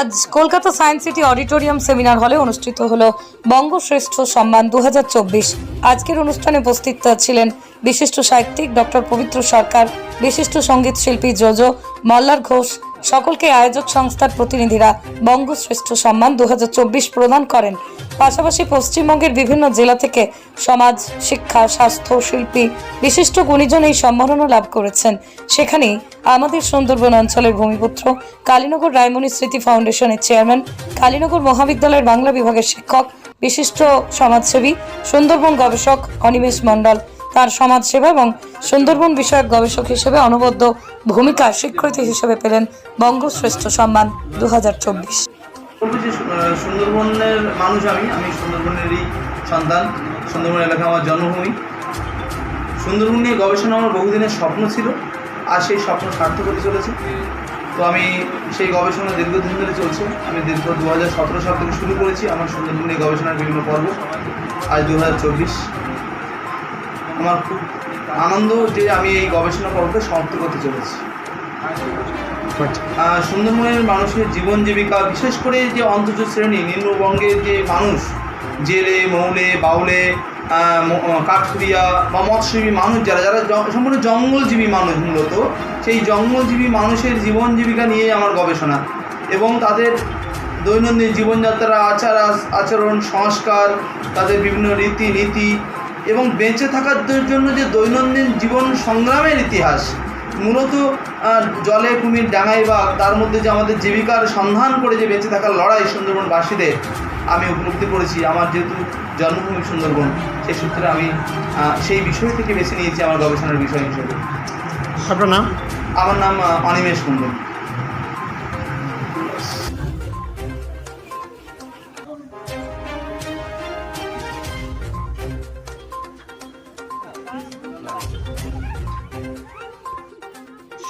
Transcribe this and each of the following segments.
আজ Kolkata science city auditorium seminar হলে অনুষ্ঠিত হলো বঙ্গশ্রেষ্ঠ সম্মান দু হাজার চব্বিশ। আজকের অনুষ্ঠানে উপস্থিত ছিলেন বিশিষ্ট সাহিত্যিক ডক্টর পবিত্র সরকার, বিশিষ্ট সংগীত শিল্পী জোজো মল্লার ঘোষ সকলকে আয়োজক সংস্থার প্রতিনিধিরা বঙ্গশ্রেষ্ঠ সম্মান দু হাজার চব্বিশ প্রদান করেন। পাশাপাশি পশ্চিমবঙ্গের বিভিন্ন জেলা থেকে সমাজ, শিক্ষা, স্বাস্থ্য, শিল্পী বিশিষ্ট গুণীজন এই সম্মাননা লাভ করেছেন। সেখানেই আমাদের সুন্দরবন অঞ্চলের ভূমিপুত্র, কালীনগর রায়মণি স্মৃতি ফাউন্ডেশনের চেয়ারম্যান, কালীনগর মহাবিদ্যালয়ের বাংলা বিভাগের শিক্ষক, বিশিষ্ট সমাজসেবী, সুন্দরবন গবেষক অনিমেষ মণ্ডল তার সমাজসেবা এবং সুন্দরবন বিষয়ক গবেষক হিসেবে অনবদ্য ভূমিকা স্বীকৃতি হিসেবে পেলেন বঙ্গশ্রেষ্ঠ সম্মান দু হাজার চব্বিশ সুন্দরবনের মানুষ আমি আমি সুন্দরবনেরই সন্তান। সুন্দরবন এলাকা আমার জন্মভূমি। সুন্দরবন নিয়ে গবেষণা আমার বহুদিনের স্বপ্ন ছিল, আর সেই স্বপ্ন সার্থক হতে চলেছে। তো আমি সেই গবেষণা দীর্ঘদিন ধরে চলছে। আমি দীর্ঘ দু হাজার সতেরো সাল থেকে শুরু করেছি আমার সুন্দরবন নিয়ে গবেষণার বিভিন্ন পর্ব। আজ দু হাজার চব্বিশ। আমার খুব আনন্দ যে আমি এই গবেষণা পর্বকে সমাপ্ত করতে চলেছি। সুন্দরবনের মানুষের জীবন জীবিকা, বিশেষ করে যে অন্তর্জ শ্রেণি, নিম্নবঙ্গের যে মানুষ, জেলে, মৌলে, বাউলে কাঠুরিয়া বা মৎস্যজীবী মানুষ যারা যারা সম্পূর্ণ জঙ্গলজীবী মানুষ মূলত, সেই জঙ্গলজীবী মানুষের জীবন জীবিকা নিয়ে আমার গবেষণা এবং তাদের দৈনন্দিন জীবনযাত্রা আচার আচরণ সংস্কার, তাদের বিভিন্ন রীতি নীতি এবং বেঁচে থাকার জন্য যে দৈনন্দিন জীবন সংগ্রামের ইতিহাস মূলত জলে কুমির ডাঙাই বাঘ তার মধ্যে যে আমাদের জীবিকার সন্ধান করে যে বেঁচে থাকার লড়াই সুন্দরবনবাসীদের আমি উপলব্ধি করেছি। আমার যেহেতু জন্মভূমি সুন্দরবন সেই সূত্রে আমি সেই বিষয় থেকে বেছে নিয়েছি আমার গবেষণার বিষয় হিসেবে। আপনার নাম? আমার নাম অনিমেষ কুণ্ডল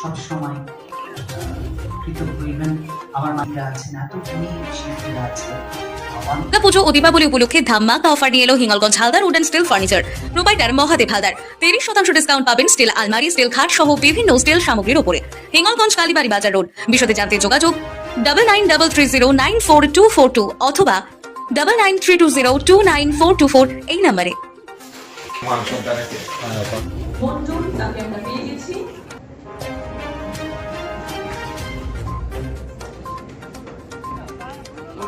সবসময় কৃতজ্ঞ ইভেন আমার মায়েরা আছেন এত গুণী শিল্পীরা আছে। অনেক পুজো ও দীপাবলি উপলক্ষে ধামাকা অফার নিয়ে এলো Hingalganj Haldar wooden steel furniture. Provider Mahadev Haldar তিরিশ শতাংশ ডিসকাউন্ট পাবেন স্টিল আলমারি স্টিল খাট সহ বিভিন্ন স্টিল সামগ্রীর উপরে হিঙ্গলগঞ্জ কালীবাড়ি বাজার রোড। বিশদে জানতে যোগাযোগ double nine double three zero nine four two four two অথবা double nine three two zero two nine four two four এই নাম্বারে। মঞ্জুর তাকে আমরা পেয়ে গেছি।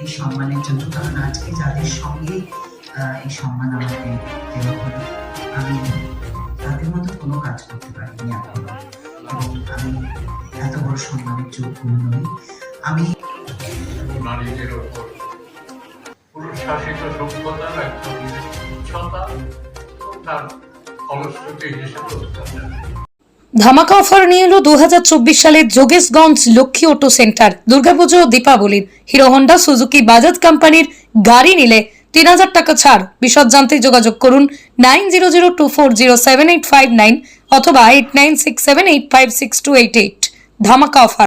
এই সম্মানের জন্য, কারণ আজকে যাদের সঙ্গে এই সম্মান আমাকে দেওয়া হলো, আমি তাদের মতো কোনো কাজ করতে পারিনি এখনও। আমি এত বড় সম্মানের যোগ্য নই। আমি নারীদের ওপর পুরুষ সভ্যতার একটা তার ফলশ্রুতি হিসেবে ধামাকা অফার নিয়ে এলো দু হাজার চব্বিশ সালে যোগেশগঞ্জ লক্ষ্মী অটো সেন্টার। দুর্গাপুজো দীপাবলির। হিরো হন্ডা, সুজুকি, বাজাজ কোম্পানির গাড়ি নিলে তিন হাজার টাকা ছাড়। বিশদ জানতে যোগাযোগ করুন nine zero zero two four zero seven eight five nine অথবা eight nine six seven eight five six two eight eight. ধামাকা অফার।